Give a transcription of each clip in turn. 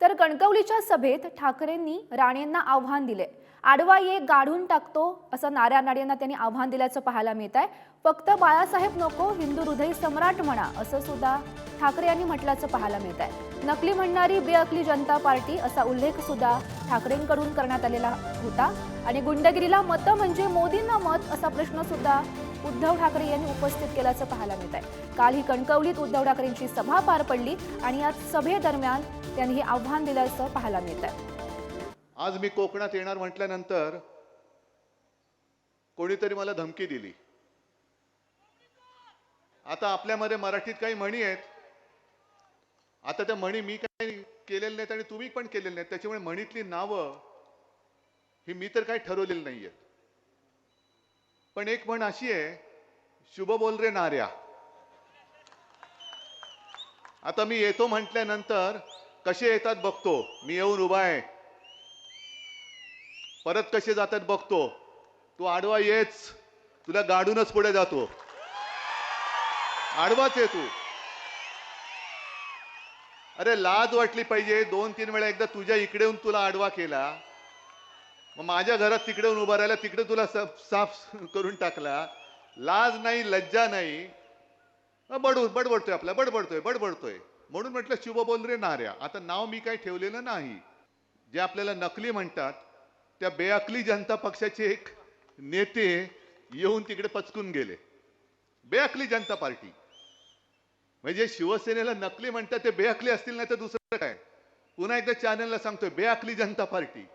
तर कणकवलीच्या सभेत ठाकरेंनी राणेंना आव्हान दिले. आडवा ये गाढून टाकतो असं नाऱ्या नाडेंना त्यांनी आव्हान दिल्याचं पाहायला मिळत आहे. फक्त बाळासाहेब नको हिंदू हृदय सम्राट म्हणा असं सुद्धा ठाकरे यांनी म्हटल्याचं पाहायला मिळत आहे. नकली म्हणणारी बेअकली जनता पार्टी असा उल्लेख सुद्धा ठाकरेंकडून करण्यात आलेला होता. आणि गुंडगिरीला मतं म्हणजे मोदींना मत असा प्रश्न सुद्धा उद्धव ठाकरे यांनी उपस्थित केल्याचं पाहायला मिळत आहे काल ही कणकवलीत उद्धव ठाकरेंची सभा पार पडली आणि या सभेदरम्यान त्यांनी हे आव्हान दिल्याचं पाहायला मिळत आहे आज मी कोकणात येणार म्हटल्यानंतर कोणीतरी मला धमकी दिली. आता आपल्यामध्ये मराठीत काही म्हणी आहेत. आता त्या म्हणी मी काही केलेले नाहीत आणि तुम्ही पण केलेले नाहीत. त्याच्यामुळे म्हणीतली नावं ही मी तर काही ठरवलेली नाहीयेत. पण एक म्हण अशी आहे शुभ बोल रे नार्या आता मी येतो म्हटल्यानंतर कसे येतात बघतो. मी येऊन उभा आहे. परत कसे जातात बघतो. तू आडवा येच. तुला गाडूनच पुढे जातो. आडवाच आहे तू. अरे लाज वाटली पाहिजे. दोन तीन वेळा एकदा तुझ्या इकडे येऊन तुला आडवा केला. मग माझ्या घरात तिकडे येऊन उभा राहिला तिकडे तुला साफ साफ करून टाकला. लाज नाही लज्जा नाही. बडू बडबडतोय आपला बडबडतोय बडबडतोय. म्हणून म्हटलं शुभ बोल रे नाऱ्या आता नाव मी काही ठेवलेलं नाही. जे आपल्याला नकली म्हणतात त्या बेअकली जनता पक्षाचे एक नेते येऊन तिकडे पचकून गेले. बेअकली जनता पार्टी. म्हणजे शिवसेनेला नकली म्हणतात ते बेअकली असतील नाही तर दुसरं काय? पुन्हा एकदा चॅनलला सांगतोय बेअकली जनता पार्टी.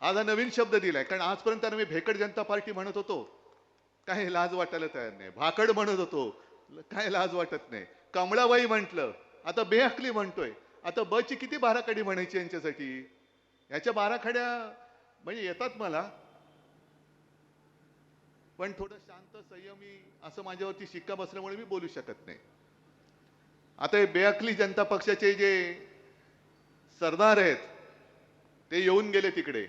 आज हा नवीन शब्द दिलाय कारण आजपर्यंत मी भेकड जनता पार्टी म्हणत होतो. काही लाज वाटायला तयार नाही. भाकड म्हणत होतो. काय लाज वाटत नाही. कमळाबाई म्हटलं आता बेअकली म्हणतोय. आता बची किती बाराखडी म्हणायची यांच्यासाठी? याच्या बाराखड्या म्हणजे येतात मला पण थोडं शांत संयमी असं माझ्यावरती शिक्का बसल्यामुळे मी बोलू शकत नाही. आता हे बेअकली जनता पक्षाचे जे सरदार आहेत ते येऊन गेले तिकडे.